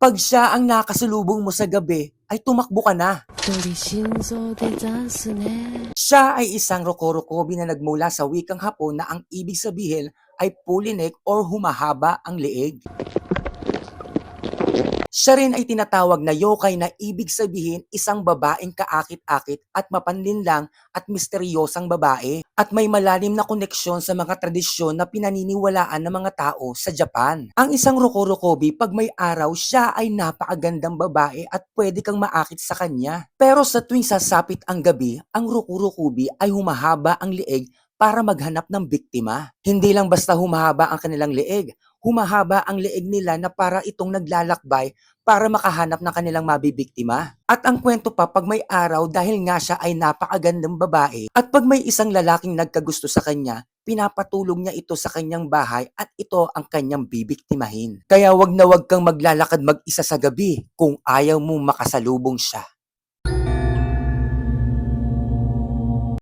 Pag siya ang nakasalubong mo sa gabi, ay tumakbo ka na. Siya ay isang rokorokobi na nagmula sa wikang Hapon na ang ibig sabihin ay pulinik or humahaba ang leeg. Siya rin ay tinatawag na yokai na ibig sabihin isang babaeng kaakit-akit at mapanlinlang at misteryosang babae at may malalim na koneksyon sa mga tradisyon na pinaniniwalaan ng mga tao sa Japan. Ang isang rokorokobi pag may araw siya ay napakagandang babae at pwede kang maakit sa kanya. Pero sa tuwing sasapit ang gabi, ang rokorokobi ay humahaba ang leeg para maghanap ng biktima. Hindi lang basta humahaba ang kanilang leeg, humahaba ang leeg nila na para itong naglalakbay para makahanap ng kanilang mabibiktima. At ang kwento pa pag may araw dahil nga siya ay napakagandang babae at pag may isang lalaking nagkagusto sa kanya, pinapatulong niya ito sa kanyang bahay at ito ang kanyang bibiktimahin. Kaya wag na wag kang maglalakad mag-isa sa gabi kung ayaw mo makasalubong siya.